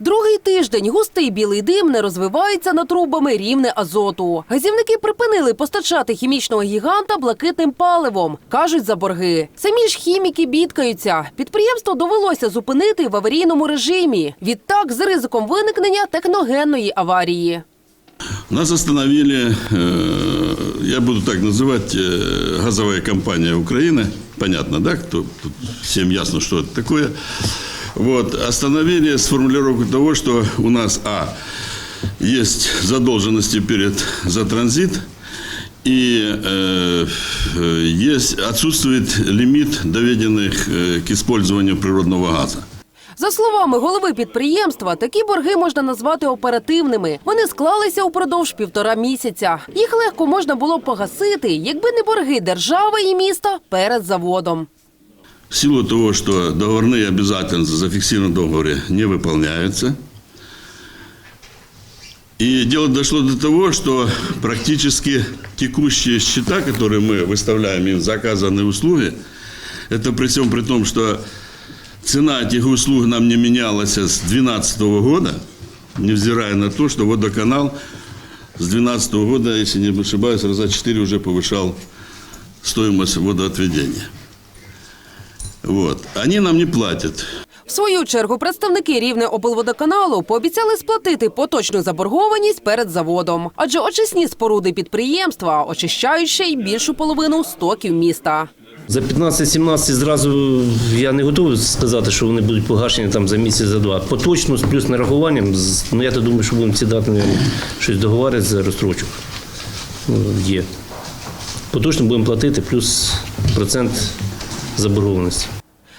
Другий тиждень густий білий дим не розвивається над трубами рівне азоту. Газівники припинили постачати хімічного гіганта блакитним паливом. кажуть за борги. Самі ж хіміки бідкаються. Підприємство довелося зупинити в аварійному режимі. Відтак з ризиком виникнення техногенної аварії. Нас остановили, э, я буду так называть, э, газовая компания Украины. Понятно, да? Кто, тут всем ясно, что это такое. Вот, остановили с формулировкой того, что у нас, а, есть задолженности перед за транзит, и э, э, есть, отсутствует лимит доведенных э, к использованию природного газа. За словами голови підприємства, такі борги можна назвати оперативними. Вони склалися упродовж півтора місяця. Їх легко можна було б погасити, якби не борги держави і міста перед заводом. В силу того, что договорные обязательства зафиксированы в договоре не выполняются. И дело дошло до того, что практически текущие счета, которые мы выставляем им за оказанные услуги, это при всем при том, что цена этих услуг нам не менялась с 2012 года, невзирая на то, что водоканал с 2012 года, если не ошибаюсь, раза 4 уже повышал стоимость водоотведения. Вот. Они нам не платят. В свою чергу представники рівне облводоканалу пообіцяли сплатити поточну заборгованість перед заводом, адже очисні споруди підприємства очищають ще й більшу половину стоків міста. За 15-17 зразу я не готовий сказати, що вони будуть погашені там за місяць, за два. Поточно, з плюс нарахуванням, з- ну я то думаю, що будемо сідати, мабуть, щось договорити за розстрочок. Ну, Є. Поточно будемо платити, плюс процент заборгованості.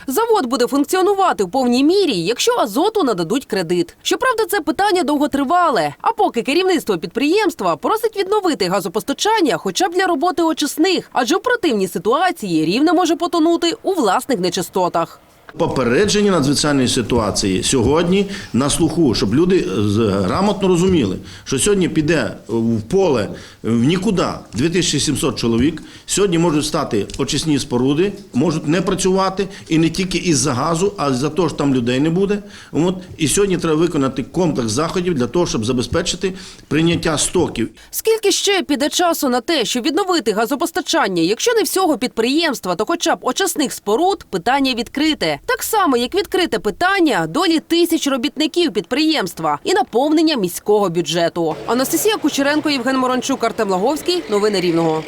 Завод буде функціонувати в повній мірі, якщо азоту нададуть кредит. Щоправда, це питання довготривале. А поки керівництво підприємства просить відновити газопостачання, хоча б для роботи очисних, адже в противній ситуації рівне може потонути у власних нечистотах. Попередження надзвичайної ситуації сьогодні на слуху, щоб люди з- грамотно розуміли, що сьогодні піде в поле в нікуди 2700 чоловік. Сьогодні можуть стати очисні споруди, можуть не працювати і не тільки із-за газу, а й за те, що там людей не буде. От і сьогодні треба виконати комплекс заходів для того, щоб забезпечити прийняття стоків. Скільки ще піде часу на те, щоб відновити газопостачання, якщо не всього підприємства, то хоча б очисних споруд питання відкрите. Так само, як відкрите питання долі тисяч робітників підприємства і наповнення міського бюджету. Анастасія Кучеренко, Євген Морончук, Артем Лаговський. Новини Рівного.